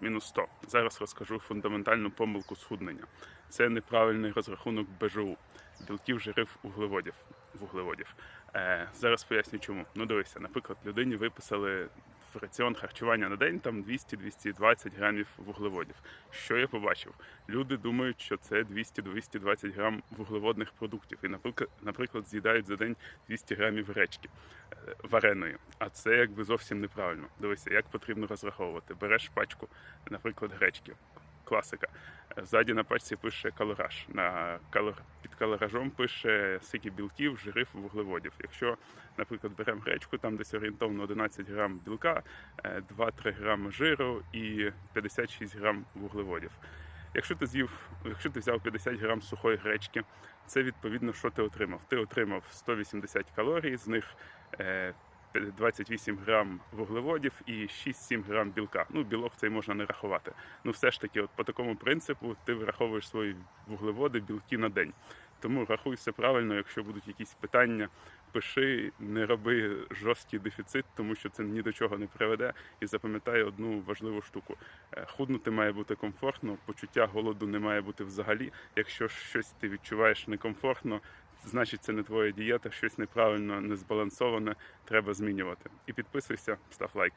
мінус 100. Зараз розкажу фундаментальну помилку схуднення. Це неправильний розрахунок БЖУ, білків, жирів, углеводів. вуглеводів. Е, зараз поясню чому. Ну дивися, наприклад, людині виписали в раціон харчування на день там 200-220 грамів вуглеводів. Що я побачив? Люди думають, що це 200-220 грам вуглеводних продуктів, і наприклад, наприклад, з'їдають за день 200 грамів гречки е, вареної. А це якби зовсім неправильно. Дивися, як потрібно розраховувати. Береш пачку, наприклад, гречки. Класика. Е, Ззаді на пачці пише калораж. На калор... Під калоражом пише скільки білків, жирів, вуглеводів. Якщо, наприклад, беремо гречку, там десь орієнтовно 11 грам білка, е, 2-3 грами жиру і 56 грам вуглеводів. Якщо ти з'їв, якщо ти взяв 50 грам сухої гречки, це відповідно, що ти отримав. Ти отримав 180 калорій, з них е, 28 грам вуглеводів і 6-7 грам білка. Ну, білок цей можна не рахувати. Ну, все ж таки, от по такому принципу ти враховуєш свої вуглеводи, білки на день. Тому рахуй все правильно, якщо будуть якісь питання, пиши, не роби жорсткий дефіцит, тому що це ні до чого не приведе. І запам'ятай одну важливу штуку: Е, худнути має бути комфортно, почуття голоду не має бути взагалі. Якщо щось ти відчуваєш некомфортно, значить це не твоя дієта, щось неправильно, не збалансоване, треба змінювати. І підписуйся, став лайк.